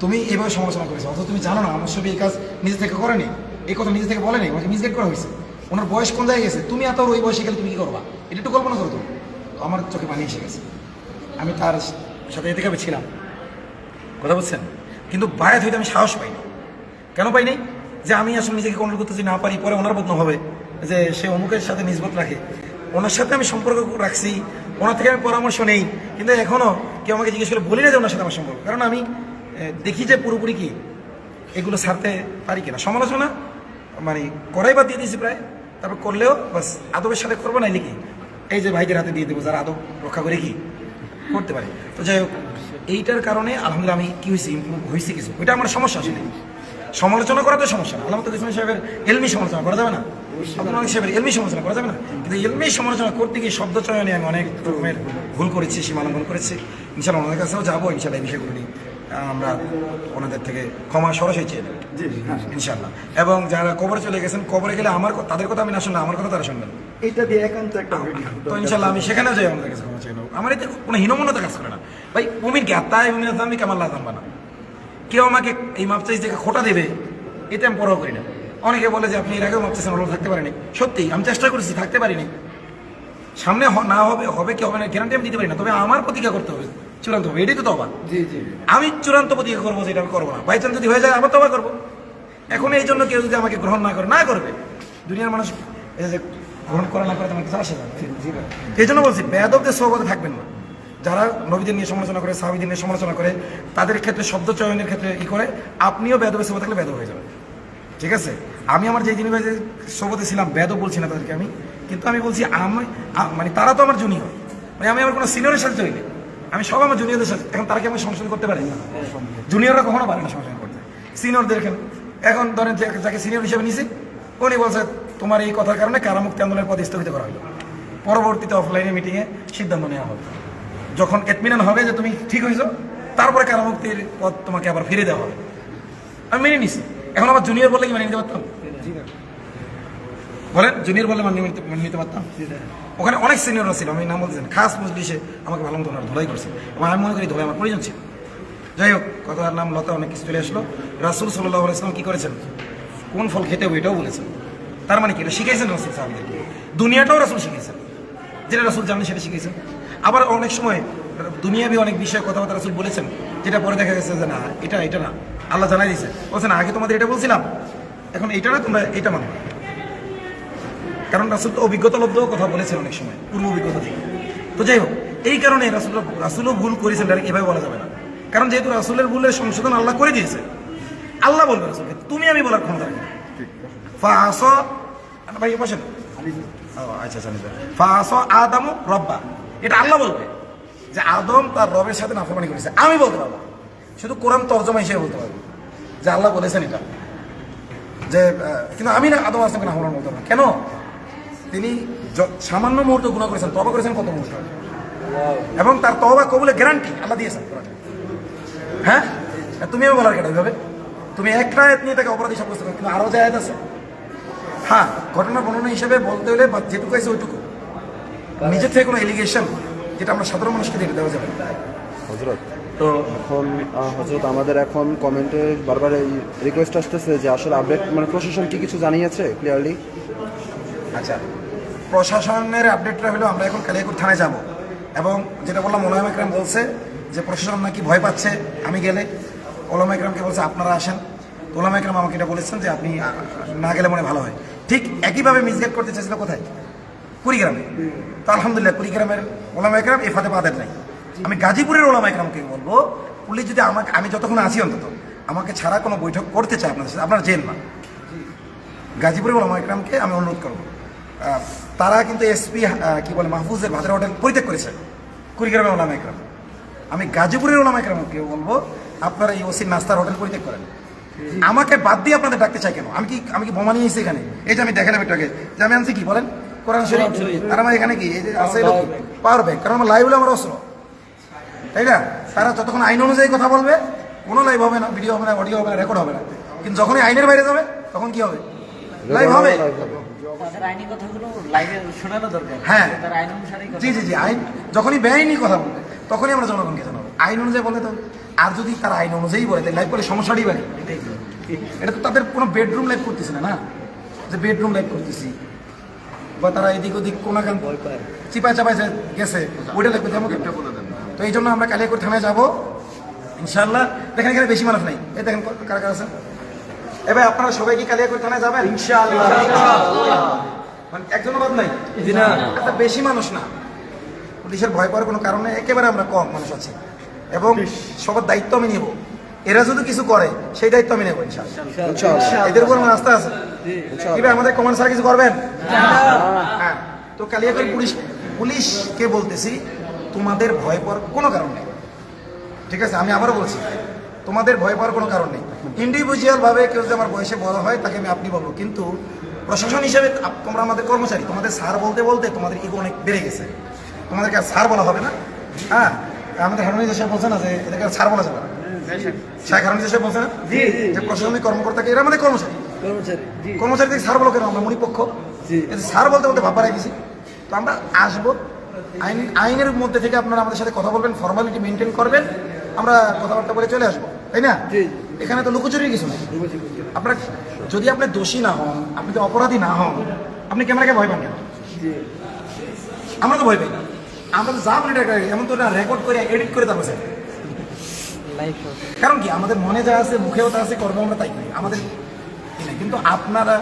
তুমি এইভাবে সমালোচনা করেছ, অথচ তুমি জানো না, আমার ছবি এই কাজ নিজে থেকে করেনি। এই কথা নিজে থেকে বলেনি ওকে মিসগাইড করা হয়েছে। ওনার বয়স কোন জায়গায় গেছে? তুমি এত ওই বয়সে গেলে তুমি কি করবা? এটা একটু কল্পনা করো তুমি। তো আমার চোখে পানি এসে গেছে। আমি তার সাথে এতে কাপে ছিলাম। কথা বলছেন? কিন্তু বায়াত হইতে আমি সাহস পাইনি। কেন পাইনি? যে আমি আসলে নিজেকে কন্ট্রোল করতে না পারি, পরে ওনার বদনাম হবে। যে সে অমুকের সাথে নিজবত রাখে। ওনার সাথে আমি সম্পর্ক রাখছি। ওনার থেকে আমি পরামর্শ নেই। কিন্তু এখনও কেউ আমাকে জিজ্ঞেস করে বলি না যে ওনার সাথে আমার সম্পর্ক। কারণ আমি দেখি যে পুরোপুরি কি? এগুলো ছাড়তে পারি কিনা? সমালোচনা? মানে করাই বা দিয়ে দিয়েছি প্রায়। তারপর করলেও বাস আদবের সাথে করব না কি? এই যে ভাইদের হাতে দিয়ে দেবো যারা আদব রক্ষা করে কি? করতে পারে। তো যাই হোক এইটার কারণে আলহামদুলিল্লাহ আমি কি হয়েছি ইমপ্রুভ হয়েছি কিছু। ওইটা আমার সমস্যা আসলে। সমালোচনা করা তো সমস্যা না। তো ইসলাম সাহেবের এলমি সমালোচনা করা যাবে না? আব্দুল সাহেবের এলমি সমালোচনা করা যাবে না? কিন্তু এলমি সমালোচনা করতে গিয়ে শব্দ চয়নে আমি অনেক রকমের ভুল করেছি সীমা লঙ্ঘন করেছি। ইনশাল্লাহ ওনাদের কাছেও যাব ইনশাল্লাহ এই বিষয়গুলো নিয়ে। আমরা ওনাদের থেকে ক্ষমা সরাসরি চেয়ে নেব। ইনশাল্লাহ এবং যারা কবরে চলে গেছেন কবরে গেলে আমার তাদের কথা আমি না শুনলে আমার কথা তারা শুনবেন এইটা দিয়ে একান্ত একটা তো ইনশাল্লাহ আমি সেখানেও যাই আমাদের কাছে ক্ষমা চেয়ে নেব। আমার এতে কোনো হীনমন্যতা কাজ করে না। ভাই কে আত্মায় মুমিন আমি কেমন জানবা না। কেউ আমাকে এই মাপ চাইজ থেকে খোটা দেবে এতে আমি পরোয়া করি না। অনেকে বলে যে আপনি এর আগেও মাপ চাইছেন থাকতে পারেনি। সত্যি আমি চেষ্টা করেছি থাকতে পারিনি। সামনে না হবে হবে কি হবে না গ্যারান্টি আমি দিতে পারি না। তবে আমার প্রতিজ্ঞা করতে হবে। চূড়ান্ত হবে এটাই তো তবা জি জি। আমি চূড়ান্ত প্রতিজ্ঞা করব যেটা আমি করব না। বাই চান্স যদি হয়ে যায় আবার তবা করব। এখন এই জন্য কেউ যদি আমাকে গ্রহণ না করে না করবে দুনিয়ার মানুষ গ্রহণ করে না করে তোমার কিছু আসে না। এই জন্য বলছি বেদবদের সহবতে থাকবেন না। যারা নবীদের নিয়ে সমালোচনা করে সাহাবিদের নিয়ে সমালোচনা করে তাদের ক্ষেত্রে শব্দ চয়নের ক্ষেত্রে ই করে আপনিও বেদবের সহবত থাকলে বেদব হয়ে যাবেন। ঠিক আছে? আমি আমার যে জিনিস সবতে ছিলাম বেদব বলছি না তাদেরকে আমি কিন্তু আমি বলছি আমি মানে তারা তো আমার জুনিয়র। মানে আমি আমার কোনো সিনিয়রের সাথে চলি আমি সব আমার জুনিয়রদের সাথে এখন তারা কি আমাকে সংশোধন করতে পারি? না জুনিয়ররা কখনো পারে না সংশোধন করতে। সিনিয়রদের এখানে ধরেন যাকে সিনিয়র হিসেবে নিছি, উনি বলছে, তোমার এই কথার কারণে কারামুক্তি আন্দোলনের পদ স্থগিত করা হলো। পরবর্তীতে অফলাইনে মিটিংয়ে সিদ্ধান্ত নেওয়া হবে। যখন এতমিনান হবে যে তুমি ঠিক হয়েছো, তারপরে কারামুক্তির পদ তোমাকে আবার ফিরে দেওয়া হবে। আমি মেনে নিছি। এখন আমার জুনিয়র বললে কি মেনে নিতে পারতাম? বলেন জুনিয়র বলে মানিয়ে নিতে নিতে পারতাম। ওখানে অনেক সিনিয়ররা ছিল আমি নাম বলতেছেন খাস মজলিসে আমাকে ভালো মতো ওনারা ধোলাই করছে। এবং আমি মনে করি ধোলাই আমার প্রয়োজন ছিল। যাই হোক কথার নাম লতা অনেক কিছু চলে আসলো। রাসুল সাল্লাহ ইসলাম কি করেছেন? কোন ফল খেতে হবে এটাও বলেছেন। তার মানে কি? এটা শিখাইছেন রাসুল সাহেবদেরকে দুনিয়াটাও রাসুল শিখিয়েছেন যেটা রাসুল জানেন সেটা শিখিয়েছেন আবার অনেক সময় দুনিয়াবি অনেক বিষয়ে কথাবার্তা রাসুল বলেছেন যেটা পরে দেখা গেছে যে না এটা এটা না। আল্লাহ জানাই দিয়েছে বলছেন আগে তোমাদের এটা বলছিলাম। এখন এটা না তোমরা এটা মানো কারণ রাসুল তো অভিজ্ঞতা লব্ধও কথা বলেছেন অনেক সময় পূর্ব অভিজ্ঞতা থেকে। তো যাই হোক এই কারণে রাসুল রাসুলও ভুল করেছেন ডাইরেক্ট এভাবে বলা যাবে না। কারণ যেহেতু রাসুলের ভুলের সংশোধন আল্লাহ করে দিয়েছে আল্লাহ বলবে রাসুলকে তুমি আমি বলার ক্ষমতা রাখি না। ফাআস ভাই এ পাশে না? ও, আচ্ছা আচ্ছা। ফাআস আদামু রব্বা। এটা আল্লাহ বলবে যে আদম তার রবের সাথে নাফরমানি করেছে। আমি বলতে পারব শুধু কোরআন তর্জমা হিসেবে বলতে পারব। যে আল্লাহ বলেছেন এটা। যে কিন্তু আমি না আদম আসলামকে নাফরমান বলতে পারব কেন? তিনি সামান্য মুহূর্ত গুণা করেছেন তবা করেছেন কত মুহূর্ত? এবং তার তবা কবুলে গ্যারান্টি আল্লাহ দিয়েছেন হ্যাঁ? আর তুমিও বলার কেন এইভাবে? তুমি একটা আয়াত নিয়ে তাকে অপরাধী সাব্যস্ত করো, কিন্তু আরও যে আছে? হ্যাঁ ঘটনা বর্ণনা হিসেবে বলতে হলে বা যেটুকু আছে ওইটুকু। নিজের থেকে কোনো এলিগেশন যেটা আমরা সাধারণ মানুষকে দিয়ে দেওয়া যাবে। হজরত তো এখন হজরত আমাদের এখন কমেন্টে বারবার এই রিকোয়েস্ট আসতেছে যে আসলে আপডেট মানে প্রশাসন কি কিছু জানিয়েছে ক্লিয়ারলি আচ্ছা প্রশাসনের আপডেটটা হলো আমরা এখন কালিয়াকুর থানায় যাব। এবং যেটা বললাম, ওলামা একরাম বলছে যে প্রশাসন নাকি ভয় পাচ্ছে, আমি গেলে। ওলামা একরামকে বলছে, আপনারা আসেন। ওলামা একরাম আমাকে এটা বলেছেন যে আপনি না গেলে মনে ভালো হয়। ঠিক একইভাবে মিসগাইড করতে চাইছিল কোথায়? কুড়িগ্রামে। তো আলহামদুলিল্লাহ, কুড়িগ্রামের ওলামা একরাম এ ফাতে পাদের নাই। আমি গাজীপুরের ওলামা একরামকে বলব পুলিশ যদি আমাকে, আমি যতক্ষণ আছি অন্তত, আমাকে ছাড়া কোনো বৈঠক করতে চায় আপনাদের সাথে, আপনারা জেল না গাজীপুরের ওলামা একরামকে আমি অনুরোধ করব। তারা কিন্তু এসপি কি বলে মাহফুজের ভাতের হোটেল পরিত্যাগ করেছে। কুড়িগ্রামের ওলামা একরাম আমি গাজীপুরের ওলামা একরামকে বলব আপনারা এই ওসির নাস্তার হোটেল পরিত্যাগ করেন। আমাকে বাদ দিয়ে আপনাদের ডাকতে চাই কেন? আমি কি আমি কি বোমা নিয়েছি এখানে? এই যে আমি দেখালাম একটাকে যে আমি আনছি কি বলেন? কোরআন শরীফ। আর আমার এখানে কি? এই যে আছে পাওয়ার ব্যাংক। কারণ আমার লাইভ হলো আমার অস্ত্র। তাই না? তারা যতক্ষণ আইন অনুযায়ী কথা বলবে কোনো লাইভ হবে না ভিডিও হবে না অডিও হবে না রেকর্ড হবে না। কিন্তু যখনই আইনের বাইরে যাবে তখন কি হবে। লাইভ হবে। তাদের আইনি কথাগুলো লাইভে শোনানো দরকার। হ্যাঁ। জি জি জি আইন যখনই বেআইনি কথা বলবে তখনই আমরা জনগণকে জানাব। আইন অনুযায়ী বললে তো। আর যদি তারা আইন অনুযায়ী বলে তাই লাইভ করলে সমস্যাটি বাড়ে। এটা তো তাদের কোনো বেডরুম লাইভ করতেছে না না? যে বেডরুম লাইভ করতেছি। বা তারা এদিক ওদিক কোনাকান চিপায় চাপায় গেছে ওইটা লাগবে তেমন তো এই জন্য আমরা কালিয়াকুর থানায় যাব ইনশাল্লাহ দেখেন এখানে বেশি মানুষ নাই। এই দেখেন কারা কারা আছেন এবার আপনারা সবাই কি কালিয়াকুর থানায় যাবেন? মানে একজনও বাদ নাই। বেশি মানুষ না। পুলিশের ভয় পাওয়ার কোনো কারণে একেবারে আমরা কম মানুষ আছি। এবং সবার দায়িত্ব আমি নেব। এরা যদি কিছু করে সেই দায়িত্ব আমি নেব এদের উপর আমার আস্থা আছে? কি ভাই আমাদের কমান্ড স্যার কিছু করবেন? হ্যাঁ। তো কালিয়াকৈর পুলিশ পুলিশকে বলতেছি তোমাদের ভয় পাওয়ার কোনো কারণ নেই। ঠিক আছে? আমি আবারও বলছি তোমাদের ভয় পাওয়ার কোনো কারণ নেই। ইন্ডিভিজুয়াল ভাবে কেউ যদি আমার বয়সে বড় হয় তাকে আমি আপনি বলব। কিন্তু প্রশাসন হিসেবে তোমরা আমাদের কর্মচারী তোমাদের স্যার বলতে বলতে তোমাদের ইগো অনেক বেড়ে গেছে। তোমাদেরকে আর স্যার বলা হবে না। হ্যাঁ? আমাদের হারুনি দেশে বলছে না যে এদেরকে আর স্যার বলা যাবে না। শাহ হারুনি দেশে বলছে না? যে প্রশাসনিক কর্মকর্তাকে এরা আমাদের কর্মচারী। কর্মচারী থেকে স্যার বলো কেন? আমরা মনিপক্ষ। এতে স্যার বলতে বলতে ভাববার গেছি। তো আমরা আসব। আইন আইনের মধ্যে থেকে আপনারা আমাদের সাথে কথা বলবেন ফর্মালিটি মেনটেন করবেন। আমরা কথাবার্তা বলে চলে আসব। তাই না? এখানে তো লুকোচুরির কিছু নেই। আপনার যদি আপনি দোষী না হন আপনি তো অপরাধী না হন আপনি ক্যামেরাকে ভয় পান কেন? আমরা তো ভয় পাই না। আমরা তো যা এটা এমন তো রেকর্ড করে এডিট করে। তারপর কারণ কি আমাদের মনে যা আছে মুখেও তা আছে কর্ম আমরা তাই করি। আমাদের কিন্তু আপনারা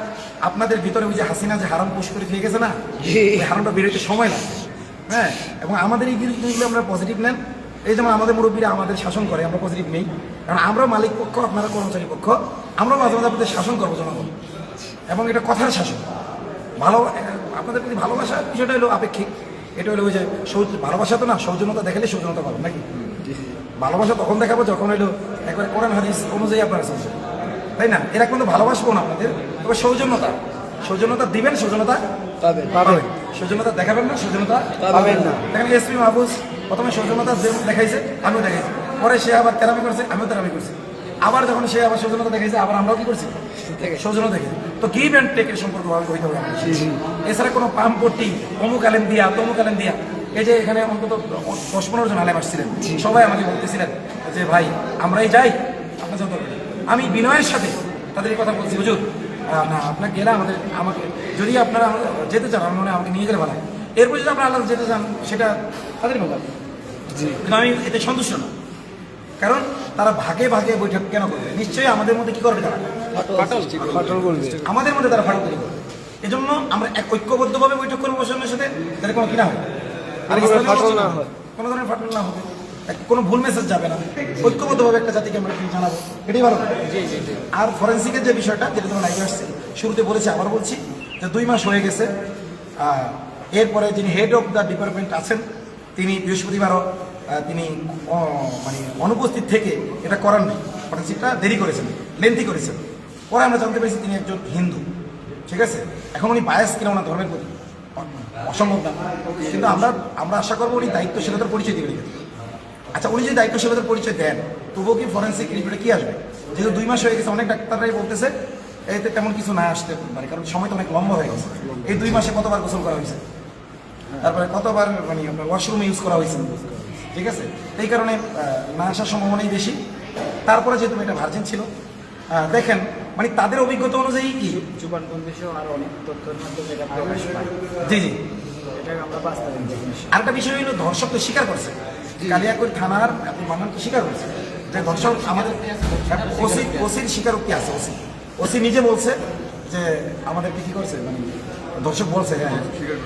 আপনাদের ভিতরে ওই যে হাসিনা যে হারাম পোষ করে খেয়ে গেছে না হারামটা বেরোতে সময় লাগবে। হ্যাঁ এবং আমাদের এই জিনিসগুলো আমরা পজিটিভ নেন। এই যেমন আমাদের মুরব্বীরা আমাদের শাসন করে আমরা পজিটিভ নেই। কারণ আমরা মালিক পক্ষ আপনারা কর্মচারী পক্ষ। আমরা মাঝে মাঝে আপনাদের শাসন করব জনগণ। এবং এটা কথার শাসন। ভালো আপনাদের প্রতি ভালোবাসা বিষয়টা হলো আপেক্ষিক। এটা হলো ওই যে সৌজ- ভালোবাসা তো না সৌজন্যতা দেখালে সৌজন্যতা পাবেন নাকি? ভালোবাসা তখন দেখাবো যখন হলো একবার কোরআন হাদিস অনুযায়ী আপনারা চলছে তাই না? এরা কিন্তু ভালোবাসবো না আপনাদের তবে সৌজন্যতা। সৌজন্যতা দিবেন সৌজন্যতা পাবেন। পাবেন। সৌজন্যতা দেখাবেন না সৌজন্যতা পাবেন না। দেখেন এসপি মাহফুজ প্রথমে সৌজন্যতা দেখাইছে আমিও দেখাইছি। পরে সে আবার তেরামি করছে আমিও তেরামি করছি। আবার যখন সে আবার সৌজন্যতা দেখাইছে আবার আমরাও কি করছি? সৌজন্য দেখেছি তো গিভ অ্যান্ড টেকের সম্পর্ক ভাবে হইতে হবে এছাড়া কোনো পাম্প পট্টি অমুক আলেম দিয়া তমুক আলেম দিয়া এই যে এখানে অন্তত দশ পনেরো জন আলেম আসছিলেন সবাই আমাকে বলতেছিলেন যে ভাই আমরাই যাই আপনার যত আমি বিনয়ের সাথে তাদের এই কথা বলছি হুজুর না আপনার গেলে আমাদের আমাকে যদি আপনারা যেতে চান আমার মনে হয় আমাকে নিয়ে গেলে ভালো এরপর যদি আপনারা আল্লাহ যেতে চান সেটা তাদের ব্যাপার কিন্তু আমি এতে সন্তুষ্ট না। কারণ তারা ভাগে ভাগে বৈঠক কেন করবে? নিশ্চয়ই আমাদের মধ্যে কি করবে তারা? আমাদের মধ্যে তারা ফাটল তৈরি করবে। এজন্য আমরা এক ঐক্যবদ্ধভাবে বৈঠক করব প্রশাসনের সাথে যাতে কোনো কি না। কোনো ধরনের ফাটল না হয়। কোনো ধরনের ফাটল না হবে। কোনো ভুল মেসেজ যাবে না। ঐক্যবদ্ধভাবে একটা জাতিকে আমরা কি জানাব? এটাই ভালো। আর ফরেন্সিকের যে বিষয়টা যেটা তোমার লাইভে আসছে শুরুতে বলেছি আবার বলছি যে দুই মাস হয়ে গেছে। এরপরে যিনি হেড অফ দ্য ডিপার্টমেন্ট আছেন তিনি বৃহস্পতিবারও তিনি মানে অনুপস্থিত থেকে এটা করার নেই। ফরেন্সিকটা দেরি করেছেন লেন্থি করেছেন। পরে আমরা জানতে পেরেছি তিনি একজন হিন্দু, ঠিক আছে? এখন উনি বায়াস কিনা ওনার ধর্মের প্রতি? অসম্ভব না কিন্তু আমরা আমরা আশা করব উনি দায়িত্বশীলতার পরিচয় দিবেন। আচ্ছা উনি যদি দায়িত্বশীলতার পরিচয় দেন, তবুও কি ফরেন্সিক রিপোর্টে কি আসবে? যেহেতু দুই মাস হয়ে গেছে, অনেক ডাক্তাররাই বলতেছে, এতে তেমন কিছু না আসতে পারে কারণ সময় তো অনেক লম্বা হয়ে গেছে। এই দুই মাসে কতবার গোসল করা হয়েছে? তারপরে কতবার মানে আপনার ওয়াশরুম ইউজ করা হয়েছে? ঠিক আছে? এই কারণে না আসার সম্ভাবনাই বেশি। তারপরে যেহেতু এটা ভার্জিন ছিল দেখেন মানে তাদের অভিজ্ঞতা অনুযায়ী কি? আরও অনেক তথ্যের মাধ্যমে এটা প্রকাশ পায়। জি জি আরেকটা বিষয় হলো ধর্ষক তো স্বীকার করছে। কালিয়াকুর থানার আপনি মানন তো স্বীকার করছে। যে ধর্ষক আমাদের ওসি ওসির স্বীকারোক্তি আছে ওসি। ওসি নিজে বলছে যে আমাদেরকে কি করছে? মানে ধর্ষক বলছে হ্যাঁ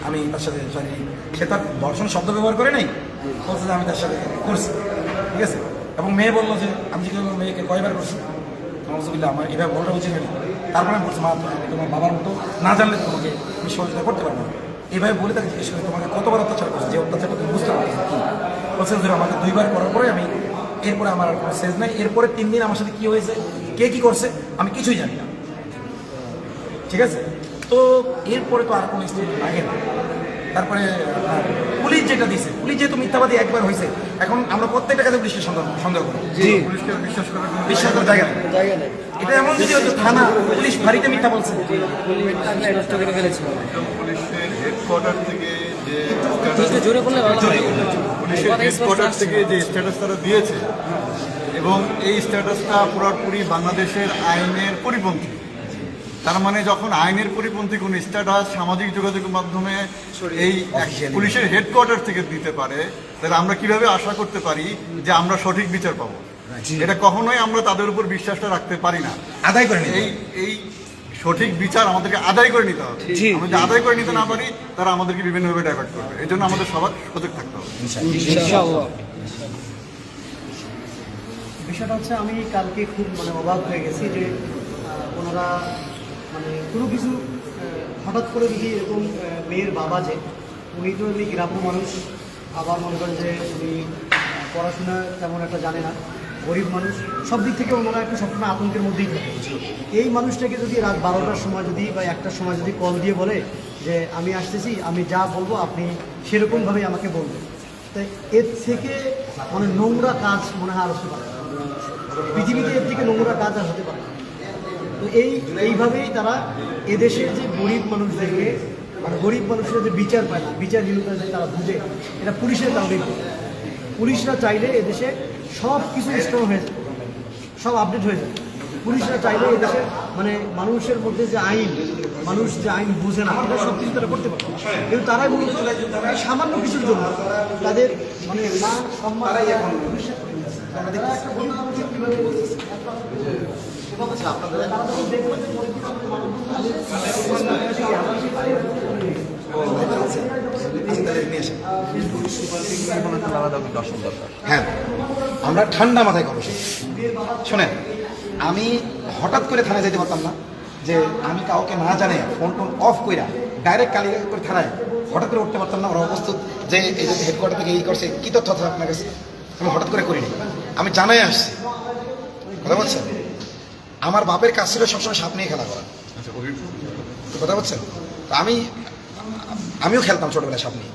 আমি তার সাথে সরি সে তার ধর্ষণ শব্দ ব্যবহার করে নাই, বলছে যে আমি তার সাথে করছি, ঠিক আছে? এবং মেয়ে বলল যে, আমি করলাম মেয়েকে কয়বার করছি? নজবিল্লা আমার এভাবে বলটা উচিত হয়নি। তারপরে আমি বলছি, মা, তোমার বাবার মতো না জানলে তোমাকে আমি সহযোগিতা করতে পারব না। এইভাবে বলে তাকে জিজ্ঞেস করি তোমাকে কতবার অত্যাচার করছে, যে অত্যাচারটা তুমি বুঝতে পারছ কি বলছে যে আমাকে দুইবার করার পরে আমি, এরপরে আমার আর কোনো সেজ নাই। এরপরে তিন দিন আমার সাথে কী হয়েছে, কে কী করছে, আমি কিছুই জানি না। ঠিক আছে? তো এরপরে তো আর কোনো স্ত্রী লাগে না। তারপরে পুলিশ যেটা দিছে পুলিশ যেহেতু মিথ্যাবাদী একবার হয়েছে এখন আমরা প্রত্যেকটা কাছে পুলিশকে সন্দেহ সন্দেহ করি। জি। বিশ্বাস করার জায়গা নেই। জায়গা এটা এমন যদি হতো থানা পুলিশ ফাঁড়িতে মিথ্যা বলছে। নষ্ট পুলিশের হেডকোয়ার্টার থেকে যে জোরে করলে ভালো জোরে। পুলিশ পুলিশের হেডকোয়ার্টার থেকে যে স্ট্যাটাস তারা দিয়েছে এবং এই স্ট্যাটাসটা পুরোপুরি বাংলাদেশের আইনের পরিপন্থী। তার মানে যখন আইনের পরিপন্থী কোনো স্ট্যাটাস সামাজিক যোগাযোগের মাধ্যমে এই পুলিশের হেডকোয়ার্টার থেকে দিতে পারে তাহলে আমরা কীভাবে আশা করতে পারি যে আমরা সঠিক বিচার পাবো? এটা কখনোই আমরা তাদের উপর বিশ্বাসটা রাখতে পারি না। আদায় করে এই এই সঠিক বিচার আমাদেরকে আদায় করে নিতে হবে। আমরা যদি আদায় করে নিতে না পারি তারা আমাদেরকে বিভিন্নভাবে ডাইভার্ট করবে। এই জন্য আমাদের সবার সজাগ থাকতে হবে। বিষয়টা হচ্ছে আমি কালকে খুব মানে অবাক হয়ে গেছি যে ওনারা মানে কোনো কিছু হঠাৎ করে যদি এরকম মেয়ের বাবা যে, উনি তো এমনি গ্রাম্য মানুষ, আবার মনে করেন যে উনি পড়াশোনা তেমন একটা জানে না, গরিব মানুষ, সব দিক থেকে ওনারা একটু সবসময় আতঙ্কের মধ্যেই থাকে। এই মানুষটাকে যদি রাত বারোটার সময় যদি বা একটার সময় যদি কল দিয়ে বলে যে, আমি আসতেছি, আমি যা বলব আপনি সেরকমভাবেই আমাকে বলবেন। তাই এর থেকে মানে নোংরা কাজ মনে হয় আর হতে পারে পৃথিবীতে এর থেকে নোংরা কাজ আর হতে পারে। তো এই, এইভাবেই তারা এদেশের যে গরিব মানুষদেরকে মানে গরিব মানুষের যে বিচার পায় না বিচারহীনতা যে তারা বুঝে এটা পুলিশের কারণেই পুলিশরা চাইলে এদেশে সব কিছু স্ট্রং হয়ে যায়, সব আপডেট হয়ে যায়। পুলিশরা চাইলে এদেশে মানে মানুষের মধ্যে যে আইন, মানুষ যে আইন বুঝে না এটা সব কিছু তারা করতে পারে। কিন্তু তারাই মূলত সামান্য কিছুর জন্য তাদের মানে মান সম্মান হ্যাঁ আমরা ঠান্ডা মাথায় করব শোনেন, আমি হঠাৎ করে থানায় যেতে পারতাম না, যে আমি কাউকে না জানে ফোন টোন অফ কইরা ডাইরেক্ট কালি করে থানায় হঠাৎ করে উঠতে পারতাম না, ওরা অবস্থা যে এই যে হেডকোয়ার্টার থেকে এই করছে, কী তথ্য আপনার কাছে? আমি হঠাৎ করে করিনি। আমি জানাই আসছি। কথা বলছেন? আমার বাপের কাজ ছিল সবসময় সাপ নিয়ে খেলা করা। তো কথা বলছেন? তো আমি আমিও খেলতাম ছোটবেলায় সাপ নিয়ে।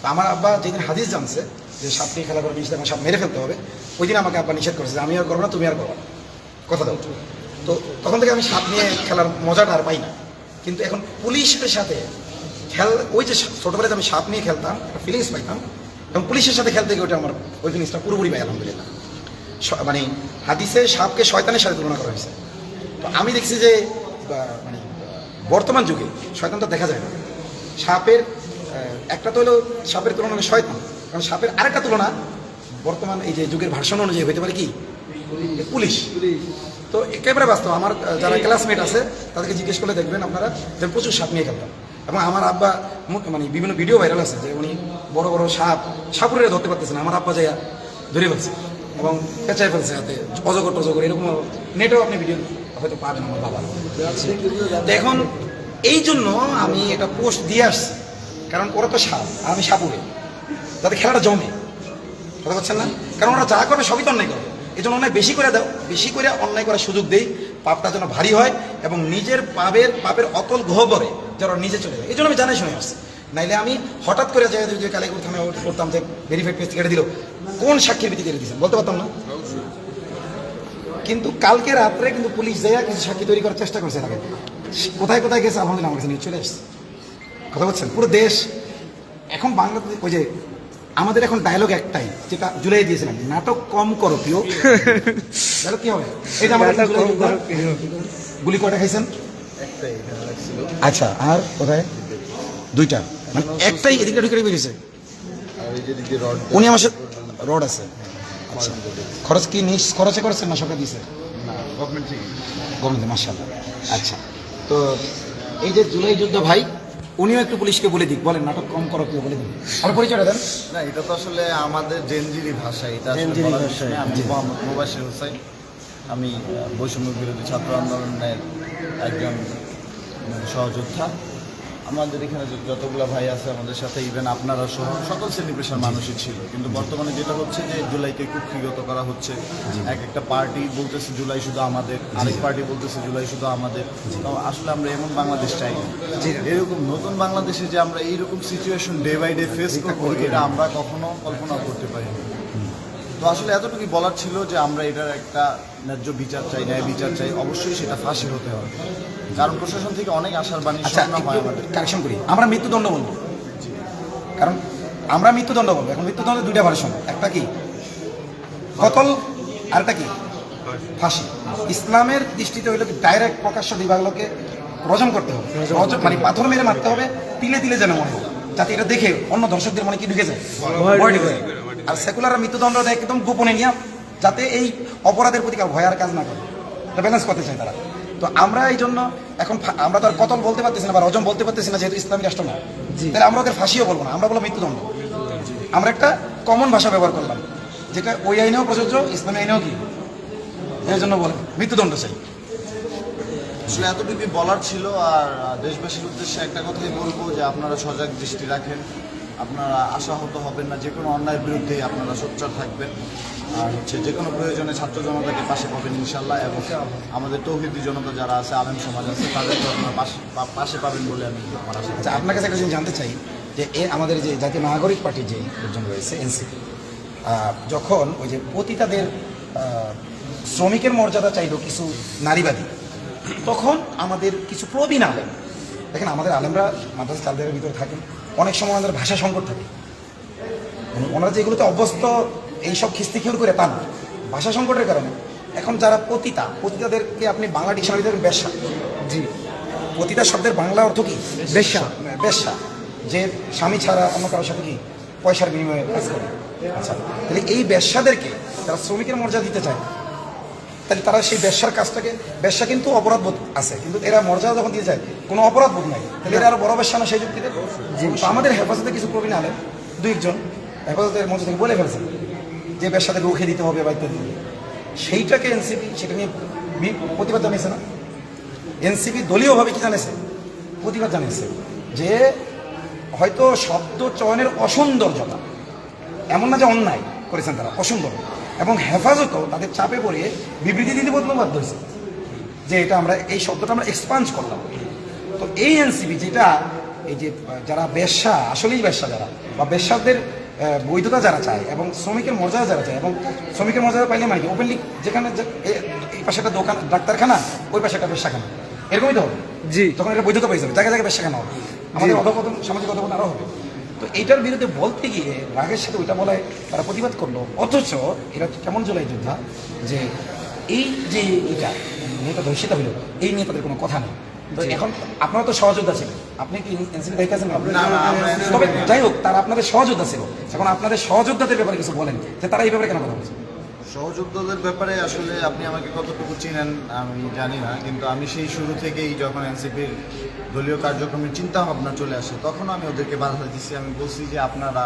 তো আমার আব্বা যেদিন হাদিস জানছে যে সাপ নিয়ে খেলা করে নিষেধ এখন সাপ মেরে ফেলতে হবে ওই দিন আমাকে আব্বা নিষেধ করেছে যে আমি আর করব না তুমি আর করব না। কথা দাও। তো তখন থেকে আমি সাপ নিয়ে খেলার মজাটা আর পাই না। কিন্তু এখন পুলিশের সাথে খেল ওই যে ছোটবেলায় আমি সাপ নিয়ে খেলতাম একটা ফিলিংস পাইতাম এবং পুলিশের সাথে খেলতে গিয়ে ওটা আমার ওই জিনিসটা পুরোপুরি পাই আলহামদুলিল্লাহ। মানে হাদিসে সাপকে শয়তানের সাথে তুলনা করা হয়েছে। তো আমি দেখছি যে মানে বর্তমান যুগে শয়তান তো দেখা যায় না। সাপের একটা তো হলো সাপের তুলনা হলো শয়তান। কারণ সাপের আরেকটা তুলনা বর্তমান এই যে যুগের ভাষণ অনুযায়ী হইতে পারে কি? পুলিশ। তো একেবারে বাস্তব আমার যারা ক্লাসমেট আছে তাদেরকে জিজ্ঞেস করলে দেখবেন আপনারা যে প্রচুর সাপ নিয়ে খেলতাম এবং আমার আব্বা মানে বিভিন্ন ভিডিও ভাইরাল আছে যে উনি বড় বড় সাপ সাপুরে ধরতে পারতেছে না আমার আব্বা যাইয়া ধরে ফেলছে। এবং পেঁচায় ফেলছে হাতে, অজগর টজগর, এরকম নেটেও আপনি ভিডিও হয়তো পাবেন আমার বাবা। এখন এই জন্য আমি এটা পোস্ট দিয়ে আসছি। কারণ ওরা তো সাপ আমি সাপুরে। তাতে খেলাটা জমে। কথা বলছেন না? কারণ ওরা যা করবে সবই তো অন্যায় করবে। এই জন্য অন্যায় বেশি করে দাও, বেশি করে অন্যায় করার সুযোগ দেই। পাপটা যেন ভারী হয় এবং নিজের পাপের পাপের অতল গহ্বরে যেন ওরা নিজে চলে যায়। এই জন্য আমি জানাই শুনে আসছি। নাইলে আমি হঠাৎ করে যাই যে কালীপুর থানায় করতাম যে ভেরিফাইড পেজ কেটে দিল কোন সাক্ষীর ভিত্তিতে কেটে দিয়েছেন? বলতে পারতাম না। কিন্তু কালকে রাত্রে কিন্তু পুলিশ যাইয়া কিছু সাক্ষী তৈরি করার চেষ্টা করছে আগে। কোথায় কোথায় গেছে আলহামদুলিল্লাহ আমার কাছে নিয়ে চলে আসছে। কথা বলছেন? পুরো দেশ। এখন বাংলাদেশ ওই যে আমাদের এখন ডায়লগ একটাই যেটা জুলাই দিয়েছিলাম নাটক কম করো প্রিয়। ডায়লগ কি হবে? এটা আমাদের যোদ্ধা। গুলি কয়টা খাইছেন? আচ্ছা আর কোথায়? দুইটা। মানে একটাই এদিকে ঢুকে বেরিয়েছে উনি আমার সাথে রড আছে। আচ্ছা। খরচ কি নিজ খরচে করেছেন না সরকার দিয়েছে গভর্নমেন্ট মার্শাল্লাহ আচ্ছা। তো এই যে জুলাই যুদ্ধ ভাই উনিও একটু পুলিশকে বলে দিক। বলেন নাটক কম করো কেউ বলে দিন আর পরিচয়টা দেন। না এটা তো আসলে আমাদের জেনজিরি ভাষা। এটা আসলে জেনজিরি ভাষা, আমি মোহাম্মদ মুবাশির হোসেন আমি বৈষম্য বিরোধী ছাত্র আন্দোলনের একজন সহযোদ্ধা। আমাদের এখানে যতগুলো ভাই আছে আমাদের সাথে ইভেন আপনারা সহ সকল শ্রেণি পেশার মানুষই ছিল। কিন্তু বর্তমানে যেটা হচ্ছে যে জুলাইকে কুক্ষিগত করা হচ্ছে। এক একটা পার্টি বলতেছে জুলাই শুধু আমাদের আরেক পার্টি বলতেছে জুলাই শুধু আমাদের। তো আসলে আমরা এমন বাংলাদেশ চাই এরকম নতুন বাংলাদেশে যে আমরা এইরকম situation day by day face করব এটা আমরা কখনো কল্পনা করতে পারি না। তো আসলে এতটুকু বলার ছিল যে আমরা এটার একটা ন্যায্য বিচার চাই ন্যায় বিচার চাই অবশ্যই সেটা ফাঁসি হতে হবে। কারণ প্রশাসন থেকে অনেক আশার বাণী আচ্ছা হয় আমাদের। কারেকশন করি। আমরা মৃত্যুদণ্ড বলব। কারণ আমরা মৃত্যুদণ্ড বলব। এখন মৃত্যুদণ্ডের দুইটা ভার্সন একটা কি? কতল আর একটা কি? ফাঁসি। ইসলামের দৃষ্টিতে হইল ডাইরেক্ট প্রকাশ্য দিবাগুলোকে রজম করতে হবে। মানে পাথর মেরে মারতে হবে তিলে তিলে যেন মনে হয় যাতে এটা দেখে অন্য দর্শকদের মনে কি ঢুকে যায়। আর সেকুলার মৃত্যুদণ্ড দেয় একদম গোপনে নিয়ে যাতে এই অপরাধের প্রতি কারও ভয় আর কাজ না করে। এটা ব্যালেন্স করতে চায় তারা। তো আমরা এই জন্য এখন আমরা তো আর কতল বলতে পারতেছি না বা রজম বলতে পারতেছি না যেহেতু ইসলামী রাষ্ট্র না। তাহলে আমরা ওদের ফাঁসিও বলব না আমরা বলব মৃত্যুদণ্ড। আমরা একটা কমন ভাষা ব্যবহার করলাম যেটা ওই আইনেও প্রযোজ্য ইসলামী আইনেও কি? এই জন্য বলে মৃত্যুদণ্ড চাই। আসলে এতটুকুই বলার ছিল আর দেশবাসীর উদ্দেশ্যে একটা কথাই বলব যে আপনারা সজাগ দৃষ্টি রাখেন। আপনারা আশাহত হবেন না যে কোনো অন্যায়ের বিরুদ্ধে আপনারা সোচ্চার থাকবেন। আর হচ্ছে যে কোনো প্রয়োজনে ছাত্র জনতাকে পাশে পাবেন ইনশাল্লাহ, এবং আমাদের তৌহিদি জনতা যারা আছে, আলেম সমাজ আছে, তাদেরকে আপনারা পাশে পাশে পাবেন বলে আমি আমার আশা আচ্ছা আপনার কাছে একটা জানতে চাই, যে এ আমাদের যে জাতীয় নাগরিক পার্টির যে লোকজন রয়েছে, এনসিপি যখন ওই যে পতিতাদের শ্রমিকের মর্যাদা চাইলো কিছু নারীবাদী, তখন আমাদের কিছু প্রবীণ আলেম, দেখেন আমাদের আলেমরা মাদ্রাসা চালদের ভিতরে থাকেন অনেক সময় আমাদের ভাষা সংকট থাকে। মানে ওনারা যে এগুলোতে অভ্যস্ত এইসব খিস্তি খিউর করে তা না। ভাষা সংকটের কারণে। এখন যারা পতিতা পতিতাদেরকে আপনি বাংলা ডিকশনারি দেবেন বেশ্যা। জি। পতিতা শব্দের বাংলা অর্থ কি? বেশ্যা। বেশ্যা। যে স্বামী ছাড়া অন্য কারোর সাথে কি পয়সার বিনিময়ে কাজ করে। আচ্ছা তাহলে এই বেশ্যাদেরকে তারা শ্রমিকের মর্যাদা দিতে চায় তাহলে তারা সেই ব্যবসার কাজটাকে ব্যবসা কিন্তু অপরাধ বোধ আছে কিন্তু এরা মর্যাদা যখন দিয়ে যায় কোনো অপরাধ বোধ নাই। তাহলে এরা আরও বড় ব্যবসা না সেই যুক্তিতে? আমাদের হেফাজতে কিছু প্রবীণ আলেন দুই একজন হেফাজতের মঞ্চ থেকে বলে ফেলছেন যে ব্যবসাতে রুখে দিতে হবে বা ইত্যাদি। সেইটাকে এনসিপি সেটা নিয়ে প্রতিবাদ জানিয়েছে না? এনসিপি দলীয়ভাবে কি জানিয়েছে? প্রতিবাদ জানিয়েছে যে হয়তো শব্দ চয়নের অসৌন্দর্যতা এমন না যে অন্যায় করেছেন তারা অসুন্দর এবং হেফাজতও তাদের চাপে পড়ে বিবৃতি দিতে বদলে বাধ্য হয়েছে। যে এটা আমরা এই শব্দটা আমরা এক্সপান্স করলাম। তো এই এনসিবি যেটা এই যে যারা ব্যবসা আসলেই ব্যবসা যারা বা ব্যবসাদের বৈধতা যারা চায় এবং শ্রমিকের মর্যাদা যারা চায় এবং শ্রমিকের মর্যাদা পাইলে মানে কি? ওপেনলি যেখানে এই পাশে একটা দোকান ডাক্তারখানা ওই পাশে একটা বেশ্যাখানা এরকমই তো হবে? জি। তখন এটা বৈধতা পেয়ে যাবে জায়গায় জায়গায় বেশ্যাখানা হবে। আমাদের অধপতন সামাজিক অধপতন আরও হবে। তো এইটার বিরুদ্ধে বলতে গিয়ে রাগের সাথে ওইটা বলায় তারা প্রতিবাদ করল। অথচ এরা কেমন জলাই যোদ্ধা? যে এই যে এটা নেতা ধর্ষিত হলো এই নিয়ে তাদের কোনো কথা নেই। তো এখন আপনারা তো সহযোদ্ধা ছিলেন। আপনি কি এনসিপি দেখেছেন তবে যাই হোক তারা আপনাদের সহযোদ্ধা ছিল। এখন আপনাদের সহযোদ্ধাদের ব্যাপারে কিছু বলেন। যে তারা এই ব্যাপারে কেন কথা বলছে? সহযোদ্ধাদের ব্যাপারে আসলে আপনি আমাকে কতটুকু চিনেন আমি জানি না, কিন্তু আমি সেই শুরু থেকেই যখন এনসিপির দলীয় কার্যক্রমের চিন্তা ভাবনা চলে আসে তখন আমি ওদেরকে বাধা দিচ্ছি আমি বলছি যে আপনারা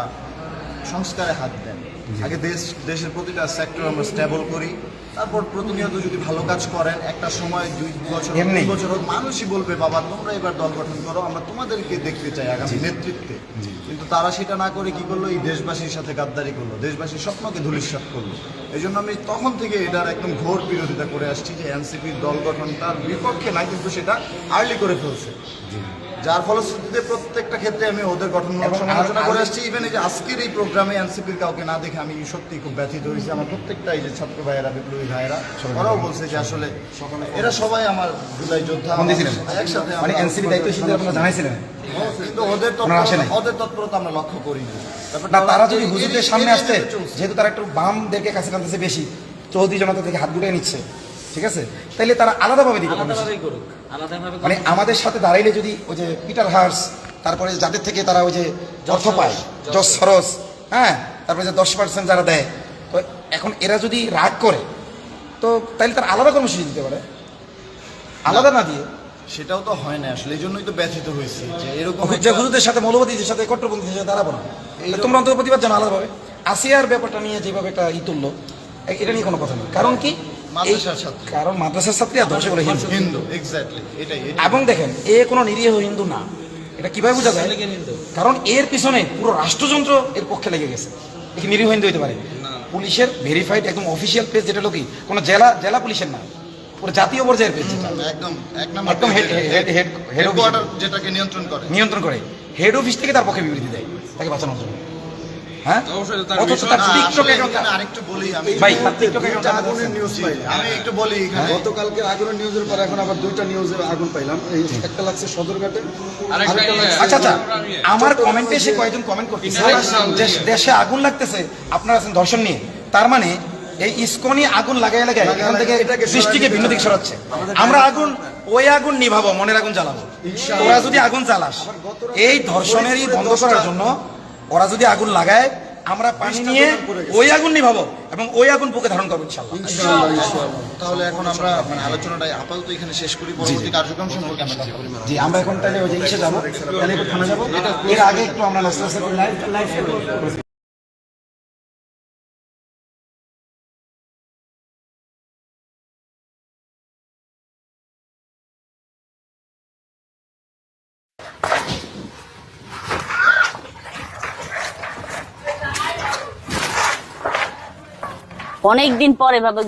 সংস্কারে হাত দেন। আগে দেশ দেশের প্রতিটা সেক্টর আমরা স্টেবল করি। তারপর প্রতিনিয়ত যদি ভালো কাজ করেন একটা সময় দুই বছর। তিন বছর হোক মানুষই বলবে বাবা তোমরা এবার দল গঠন করো আমরা তোমাদেরকে দেখতে চাই আগামী নেতৃত্বে। কিন্তু তারা সেটা না করে কি করল? এই দেশবাসীর সাথে গাদ্দারি করল। দেশবাসীর স্বপ্নকে ধূলিসাৎ করল। এই জন্য আমি তখন থেকে এটার একদম ঘোর বিরোধিতা করে আসছি যে এনসিপির দল গঠনটার বিপক্ষে না কিন্তু সেটা আর্লি করে ফেলছে। যার ফলশ্রুতিতে প্রত্যেকটা ক্ষেত্রে আমি ওদের গঠনমূলক সমালোচনা করে আসছি। ইভেন এই যে আজকের এই প্রোগ্রামে এনসিপির কাউকে না দেখে আমি সত্যি খুব ব্যথিত হয়েছি। আমার প্রত্যেকটা এই যে ছাত্র ভাইয়েরা বিপ্লবী ভাইয়েরা ওরাও বলছে যে আসলে এরা সবাই আমার জুলাই যোদ্ধা। একসাথে মানে এনসিপি আপনারা জানাইছিলেন? কিন্তু ওদের তৎপরতা আমরা লক্ষ্য করি না তারা যদি হুজুরদের সামনে আসতে যেহেতু তারা একটু বামদেরকে কাছে টানতেছে বেশি চৌধুরী জনতা থেকে হাত গুটিয়ে নিচ্ছে। ঠিক আছে? তাইলে তারা আলাদাভাবে আলাদাভাবে মানে আমাদের সাথে দাঁড়াইলে যদি ওই যে পিটার হার্স তারপরে যাদের থেকে তারা ওই যে অর্থ পায় যশ সরস হ্যাঁ? তারপরে যে দশ পার্সেন্ট যারা দেয় তো এখন এরা যদি রাগ করে তো তাইলে তারা আলাদা কর্মসূচি দিতে পারে। আলাদা না দিয়ে? সেটাও তো হয় না আসলে এই জন্যই তো ব্যথিত হয়েছে যে এরকম যে হুজুরদের সাথে মৌলবাদীদের সাথে কট্টরপন্থীদের সাথে দাঁড়াবো না। তোমরা অন্তত প্রতিবাদ জানো আলাদাভাবে। আসিয়ার ব্যাপারটা নিয়ে যেভাবে একটা ই তুললো এটা নিয়ে কোনো কথা নেই। কারণ কি। কারণ মাদ্রাসার ছাত্রী আর দর্শক হলো হিন্দু। হিন্দু এক্স্যাক্টলি এটাই। এবং দেখেন এ কোনো নিরীহ হিন্দু না। এটা কীভাবে বোঝা যায়? কারণ এর পিছনে পুরো রাষ্ট্রযন্ত্র এর পক্ষে লেগে গেছে। নিরীহ হিন্দু হতে পারে? পুলিশের ভেরিফাইড একদম অফিসিয়াল পেজ যেটা লোকই কোনো জেলা জেলা পুলিশের না। পুরো জাতীয় পর্যায়ের পেজ একদম একদম হেড হেড হেড হেড যেটাকে নিয়ন্ত্রণ করে। নিয়ন্ত্রণ করে। হেড অফিস থেকে তার পক্ষে বিবৃতি দেয় তাকে বাঁচানোর জন্য। হ্যাঁ? অথচ তার টিকটক আরেকটু বলি আমি ভাই তার টিকটক দুইটা অ্যাকাউন্ট আগুনের নিউজ পাই আমি একটু বলি এখানে গতকালকে আগুনের নিউজের পর এখন আবার দুইটা নিউজের আগুন পাইলাম। একটা লাগছে সদরঘাটে আচ্ছা আচ্ছা। আমার কমেন্টে এসে কয়েকজন কমেন্ট করতেছে। দেশে আগুন লাগতেছে। আপনারা আছেন দর্শন নিয়ে। তার মানে এই ইস্কনি আগুন লাগাই লাগাই এখান থেকে সৃষ্টিকে ভিন্ন দিক সরাচ্ছে। আমরা আগুন ওই আগুন নিভাবো মনের আগুন জ্বালাবো। ওরা যদি আগুন জ্বালাস এই ধর্ষণেরই বন্ধ করার জন্য ওরা যদি আগুন লাগায় আমরা পানি নিয়ে ওই আগুন নিভাবো এবং ওই আগুন বুকে ধারণ করব তাহলে এখন আমরা মানে আলোচনাটা আপাতত এখানে শেষ করি। পরবর্তী কার্যক্রম সম্পর্কে আমরা জি আমরা এখন তাহলে ওই যে ইসে যাব। থানা যাব। এর আগে একটু আমরা লাইভ লাইভ অনেক পর পরে এভাবে